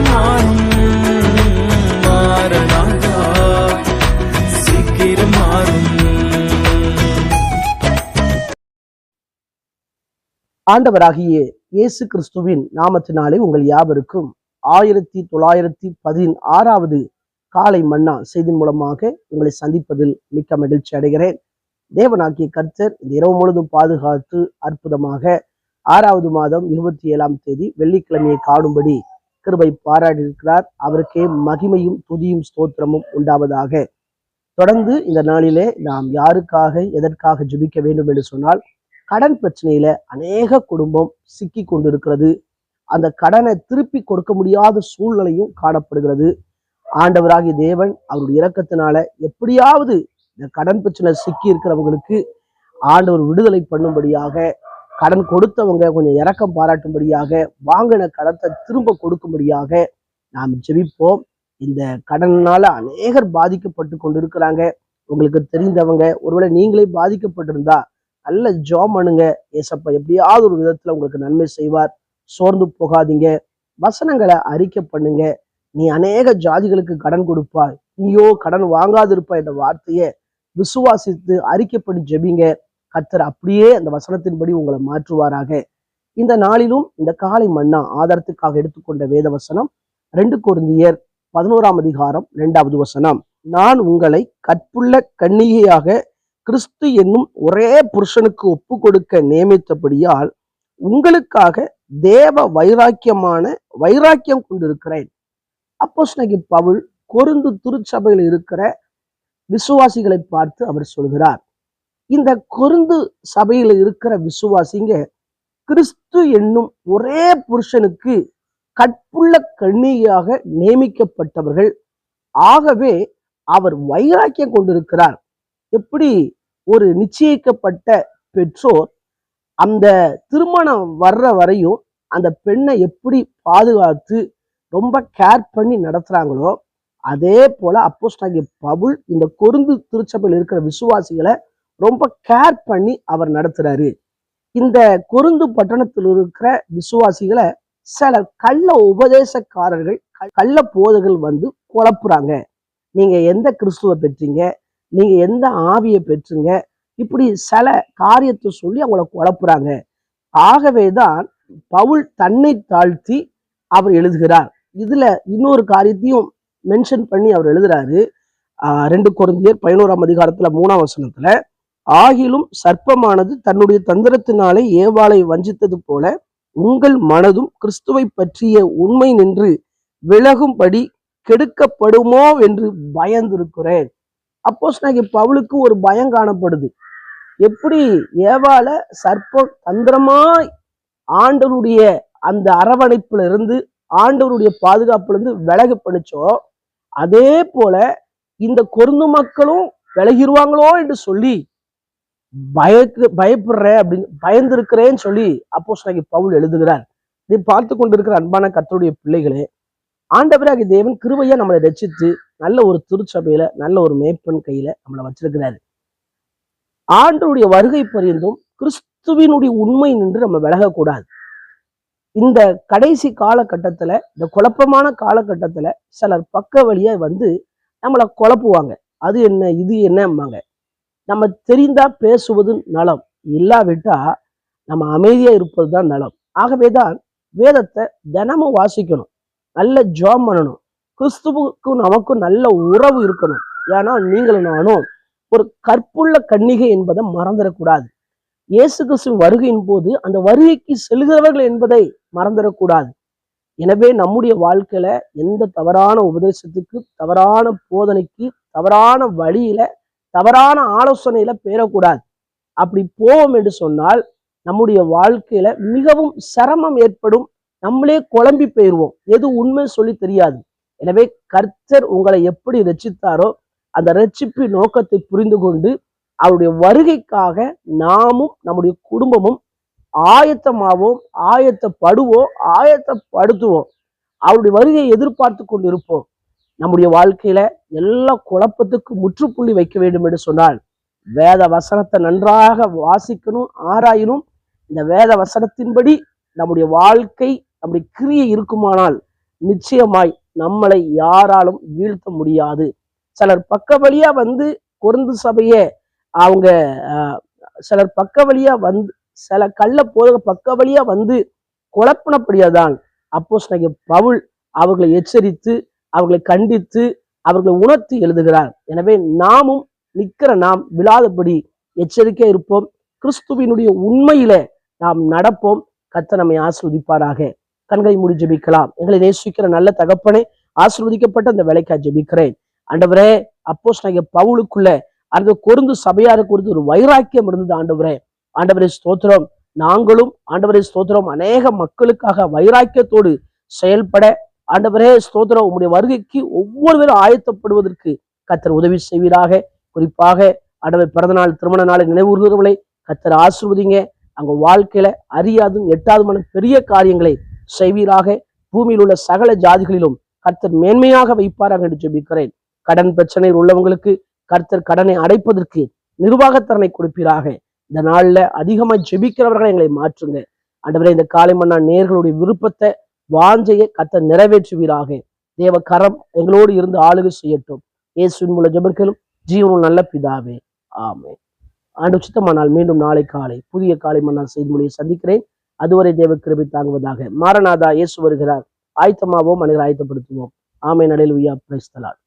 மாறும் சீக்கிரம் மாறும். ஆண்டவராகிய இயேசு கிறிஸ்துவின் நாமத்தினாலே உங்கள் யாவருக்கும் ஆயிரத்தி தொள்ளாயிரத்தி பதினாறாவது காலை மன்னா செய்தி மூலமாக உங்களை சந்திப்பதில் மிக்க மகிழ்ச்சி அடைகிறேன். தேவனாகிய கர்த்தர் இந்த இரவு முழுதும் பாதுகாத்து அற்புதமாக ஆறாவது மாதம் இருபத்தி ஏழாம் தேதி வெள்ளிக்கிழமையை காணும்படி கிருபை பாராட்டியிருக்கிறார். அவருக்கே மகிமையும் துதியும் ஸ்தோத்திரமும் உண்டாவதாக. தொடர்ந்து இந்த நாளிலே நாம் யாருக்காக எதற்காக ஜுபிக்க வேண்டும் என்று சொன்னால் கடன் பிரச்சனையில அநேக குடும்பம் சிக்கி கொண்டிருக்கிறது. அந்த கடனை திருப்பி கொடுக்க முடியாத சூழ்நிலையும் காணப்படுகிறது. ஆண்டவராகிய தேவன் அவருடைய இரக்கத்தினால எப்படியாவது இந்த கடன் பிரச்சனை சிக்கி இருக்கிறவங்களுக்கு ஆண்டவர் விடுதலை பண்ணும்படியாக கடன் கொடுத்தவங்க கொஞ்சம் இறக்கம் பாராட்டும்படியாக வாங்கின கடத்தை திரும்ப கொடுக்கும்படியாக நாம் ஜெபிப்போம். இந்த கடனால அநேகர் பாதிக்கப்பட்டு கொண்டிருக்கிறாங்க. உங்களுக்கு தெரிந்தவங்க ஒருவேளை நீங்களே பாதிக்கப்பட்டிருந்தா நல்ல ஜோம் பண்ணுங்க. ஏசப்பா எப்படியாவது ஒரு விதத்துல உங்களுக்கு நன்மை செய்வார். சோர்ந்து போகாதீங்க. வசனங்களை அறிக்கை பண்ணுங்க. நீ அநேக ஜாதிகளுக்கு கடன் கொடுப்பாய். நீயோ கடன் வாங்காதிருப்பாய் என்ற வார்த்தையை விசுவாசித்து அறிக்கைப்படி ஜெபிங்க. கர்த்தர் அப்படியே அந்த வசனத்தின்படி உங்களை மாற்றுவாராக. இந்த நாளிலும் இந்த காலை மன்னா ஆதாரத்துக்காக எடுத்துக்கொண்ட வேத வசனம் ரெண்டு கொருந்தியர் பதினோராம் அதிகாரம் இரண்டாவது வசனம். நான் உங்களை கற்புள்ள கன்னிகையாக கிறிஸ்து என்னும் ஒரே புருஷனுக்கு ஒப்பு கொடுக்க நியமித்தபடியால் உங்களுக்காக தேவ வைராக்கியமான வைராக்கியம் கொண்டிருக்கிறேன். அப்போஸ்தலனாகிய பவுல் கொருந்து திருச்சபையில் இருக்கிற விசுவாசிகளை பார்த்து அவர் சொல்கிறார். இந்த கொருந்து சபையில் இருக்கிற விசுவாசிங்க கிறிஸ்து என்னும் ஒரே புருஷனுக்கு கற்புள்ள கண்ணியாக நியமிக்கப்பட்டவர்கள். ஆகவே அவர் வைராக்கியம் கொண்டிருக்கிறார். எப்படி? ஒரு நிச்சயிக்கப்பட்ட பெற்றோர் அந்த திருமணம் வர்ற வரையும் அந்த பெண்ணை எப்படி பாதுகாத்து ரொம்ப கேர் பண்ணி நடத்துறாங்களோ அதே போல அப்போஸ்டாகிய பவுல் இந்த கொருந்து திருச்சபையில் இருக்கிற விசுவாசிகளை ரொம்ப கேர் பண்ணி அவர் நடத்துறாரு. இந்த கொருந்து பட்டணத்தில் இருக்கிற விசுவாசிகளை சில கள்ள உபதேசக்காரர்கள் க- கள்ள போதைகள் வந்து குழப்புறாங்க. நீங்க எந்த கிறிஸ்துவ பெற்றீங்க? நீங்க எந்த ஆவியை பெற்றுங்க? இப்படி சில காரியத்தை சொல்லி அவங்கள குழப்புறாங்க. ஆகவேதான் பவுல் தன்னை தாழ்த்தி அவர் எழுதுகிறார். இதுல இன்னொரு காரியத்தையும் மென்ஷன் பண்ணி அவர் எழுதுறாரு. ரெண்டு குழந்தையர் பதினோராம் அதிகாரத்துல மூணாம் வசனத்துல ஆகிலும் சர்ப்பமானது தன்னுடைய தந்திரத்தினாலே ஏவாளை வஞ்சித்தது போல உங்கள் மனதும் கிறிஸ்துவை பற்றிய உண்மை நின்று விலகும்படி கெடுக்கப்படுமோ என்று பயந்திருக்கிறேன். அப்போஸ் பவுலுக்கு ஒரு பயம் காணப்படுது. எப்படி ஏவால சர்ப்பம் தந்திரமாய் ஆண்டவருடைய அந்த அரவணைப்புல இருந்து ஆண்டவருடைய பாதுகாப்புல இருந்து விலகு பண்ணுச்சோ அதே போல இந்த கொருந்து மக்களும் விலகிடுவாங்களோ என்று சொல்லி பயக்கு பயப்படுறேன் அப்படின்னு பயந்திருக்கிறேன்னு சொல்லி அப்போஸ் பவுல் எழுதுகிறார். இதை பார்த்து கொண்டிருக்கிற அன்பான கத்தருடைய பிள்ளைகளே ஆண்டவராகி தேவன் கிருபையா நம்மளை ரட்சித்து நல்ல ஒரு திருச்சபையில நல்ல ஒரு மேய்ப்பன் கையில நம்மளை வச்சிருக்கிறாரு. ஆண்டருடைய வருகை பரியந்தும் கிறிஸ்துவினுடைய உண்மை நின்று நம்ம விலகக்கூடாது. இந்த கடைசி காலகட்டத்துல இந்த குழப்பமான காலகட்டத்துல சிலர் பக்க வழியா வந்து நம்மளை குழப்புவாங்க. அது என்ன இது என்னம்பாங்க. நம்ம தெரிந்தா பேசுவது நலம். இல்லாவிட்டா நம்ம அமைதியா இருப்பது தான் நலம். ஆகவேதான் வேதத்தை தினமும் வாசிக்கணும். நல்ல ஜாம் பண்ணணும். கிறிஸ்துவுக்கும் நமக்கும் நல்ல உறவு இருக்கணும். ஏன்னா நீங்களும் நானும் ஒரு கற்புள்ள கன்னிகை என்பதை மறந்துடக்கூடாது. இயேசு கிறிஸ்துவின் வருகையின் போது அந்த வருகைக்கு செல்கிறவர்கள் என்பதை மறந்துடக்கூடாது. எனவே நம்முடைய வாழ்க்கையில எந்த தவறான உபதேசத்துக்கு தவறான போதனைக்கு தவறான வழியில தவறான ஆலோசனையில பேரக்கூடாது. அப்படி போவோம் என்று சொன்னால் நம்முடைய வாழ்க்கையில மிகவும் சிரமம் ஏற்படும். நம்மளே குழம்பி போயிடுவோம் எது உண்மை சொல்லி தெரியாது. எனவே கர்த்தர் உங்களை எப்படி ரச்சித்தாரோ அந்த ரட்சிப்பு நோக்கத்தை புரிந்து கொண்டு அவருடைய வருகைக்காக நாமும் நம்முடைய குடும்பமும் ஆயத்தமாவோம் ஆயத்தப்படுவோம் ஆயத்தப்படுத்துவோம். அவருடைய வருகையை எதிர்பார்த்து கொண்டு இருப்போம் நம்முடைய வாழ்க்கையில எல்லா குழப்பத்துக்கும் முற்றுப்புள்ளி வைக்க வேண்டும் என்று சொன்னால் வேத வசனத்தை நன்றாக வாசிக்கணும் ஆராயணும். இந்த வேத வசனத்தின்படி நம்முடைய வாழ்க்கை நம்முடைய கிரியை இருக்குமானால் நிச்சயமாய் நம்மளை யாராலும் வீழ்த்த முடியாது. சிலர் பக்க வழியா வந்து கொருந்து சபைய அவங்க சிலர் பக்க வழியா வந்து சில கள்ள போத பக்க வழியா வந்து குழப்பினபடியாதான் அப்போஸ் பவுல் அவர்களை எச்சரித்து அவர்களை கண்டித்து அவர்களை உணர்த்தி எழுதுகிறார். எனவே நாமும் நிற்கிற நாம் விழாதபடி எச்சரிக்கை இருப்போம். கிறிஸ்துவினுடைய உண்மையில நாம் நடப்போம். கத்த நம்மை ஆசிர்வதிப்பாராக. கண்களை மூடி ஜெபிக்கலாம். எங்களை நேசிக்கிற நல்ல தகப்பனே ஆசிர்வதிக்கப்பட்ட அந்த வேலைக்கா ஜெபிக்கிறேன். ஆண்டவரே அப்போஸ் பவுலுக்குள்ள அந்த கொருந்து சபையாரை குறித்து ஒரு வைராக்கியம் இருந்தது ஆண்டவரே. ஆண்டவரே ஸ்தோத்திரம். நாங்களும் ஆண்டவரே ஸ்தோத்திரம். அநேக மக்களுக்காக வைராக்கியத்தோடு செயல்பட ஆண்டவரே ஸ்தோத்திரம். உங்களுடைய வருகைக்கு ஒவ்வொருவரும் ஆயத்தப்படுவதற்கு கத்தர் உதவி செய்வீராக. குறிப்பாக ஆண்டவர் பிறந்தநாள் திருமண நாளை நினைவுறுகிறவர்களை கத்தர் ஆசிர்வதிங்க. அவங்க வாழ்க்கையில அறியாதும் எட்டாதுமான பெரிய காரியங்களை செய்வீராக. பூமியில் உள்ள சகல ஜாதிகளிலும் கர்த்தர் மேன்மையாக வைப்பாராக என்று ஜெபிக்கிறேன். கடன் பிரச்சனையில் உள்ளவங்களுக்கு கர்த்தர் கடனை அடைப்பதற்கு நிர்வாகத்திறனை கொடுப்பீராக. இந்த நாளில் அதிகமாக ஜெபிக்கிறவர்களை எங்களை மாற்றுங்க. ஆண்டவரே இந்த காலை மன்னா நேர்களுடைய விருப்பத்தை வாஞ்சையை கத்த நிறைவேற்றுவீராக. தேவ கரம் எங்களோடு இருந்து ஆளுகை செய்யட்டும். இயேசுவின் மூல ஜபர்களும் ஜீவனும் நல்ல பிதாவே. ஆமே ஆண்டு சுத்தமானால் மீண்டும் நாளை காலை புதிய காலை மன்னால் செய்தி மொழியை சந்திக்கிறேன். அதுவரை தேவ கிருபை தாங்குவதாக. மாரநாதா இயேசு வருகிறார். ஆயத்தமாவோம் மனிதர் ஆயத்தப்படுத்துவோம். ஆமை நடையில் உய்யா பிரைஸ்தலால்